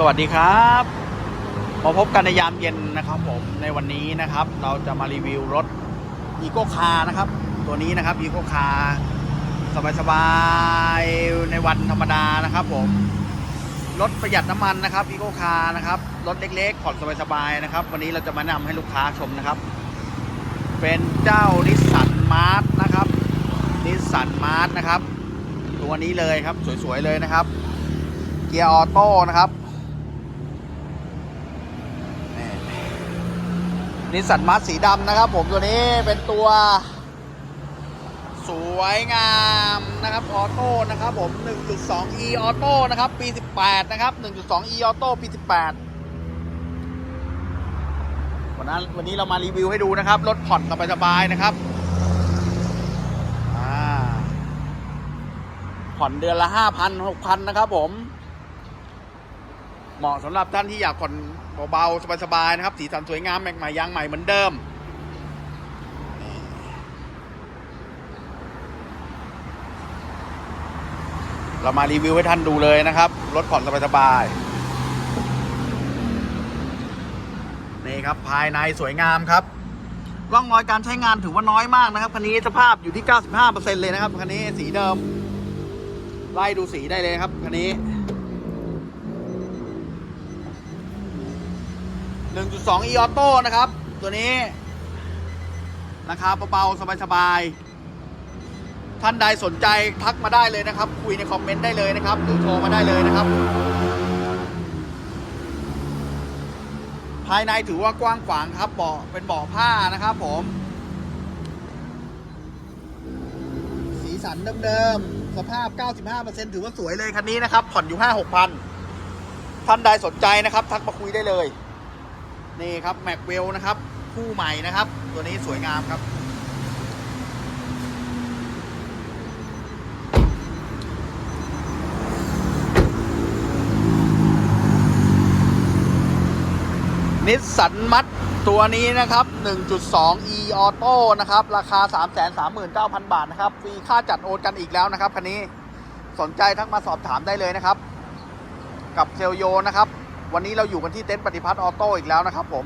สวัสดีครับมาพบกันในยามเย็นนะครับผมในวันนี้นะครับ เราจะมารีวิวรถอีโก้คาร์นะครับ ตัวนี้นะครับอีโก้คาร์สบายๆในวันธรรมดานะครับผมรถประหยัดน้ำมันนะครับอีโก้คาร์นะครับรถเล็กๆผ่อนสบายๆนะครับ วันนี้เราจะมานำให้ลูกค้าชมนะครับ เป็นเจ้านิสสันมาร์ทนะครับนิสสันมาร์ทนะครับ ตัวนี้เลยครับสวยๆเลยนะครับ เกียร์ออโต้นะครับ นิสสันมาร์สีดำนะครับผมตัวนี้เป็นตัว สวยงามนะครับออโต้นะครับผม 1.2e ออโต้นะครับ ปี 18 นะครับ 1.2e ออโต้ปี 18 วันนั้นวันนี้เรามารีวิวให้ดูนะครับ รถผ่อนสบายๆนะครับผ่อนเดือนละ 5,000 6,000 นะครับผม เหมาะสำหรับท่านที่อยากผ่อนเบาๆสบายๆนะครับ สีสันสวยงามแม็กใหม่ยางใหม่เหมือนเดิมเรามารีวิวให้ท่านดูเลยนะครับรถผ่อนสบายๆนี่ครับภายในสวยงามครับร่องรอยการใช้งานถือว่าน้อยมากนะครับคันนี้สภาพอยู่ที่ 95%เลยนะครับคันนี้สีเดิม ไล่ดูสีได้เลยครับคันนี้ 1.2 e auto นะครับ ตัวนี้ ราคาเบาๆ สบายๆ ท่านใดสนใจทักมาได้เลยนะครับ คุยในคอมเมนต์ได้เลยนะครับ หรือโทรมาได้เลยนะครับ ภายในถือว่ากว้างขวางครับเบาะเป็นเบาะผ้านะครับผม สีสันเดิมๆ สภาพ 95%ถือว่าสวยเลยคันนี้นะครับ ผ่อนอยู่ 5 6พันท่านใดสนใจนะครับ ทักมาคุยได้เลย นี่ครับแม็กเวลนะครับ คู่ใหม่นะครับ ตัวนี้สวยงามครับ นิสสันมัดตัวนี้นะครับ 1.2 e auto นะครับ ราคา 339,000 บาทนะครับฟรีค่าจัดโอนกันอีกแล้วนะครับคันนี้สนใจทักมาสอบถามได้เลยนะครับ กับเซลโยนะครับ วันนี้เราอยู่กันที่เต็นท์ปฏิพัฒน์ออโต้อีกแล้วนะครับผม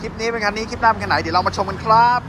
คลิปนี้เป็นคันนี้ คลิปหน้าเป็นคันไหน เดี๋ยวเรามาชมกันครับ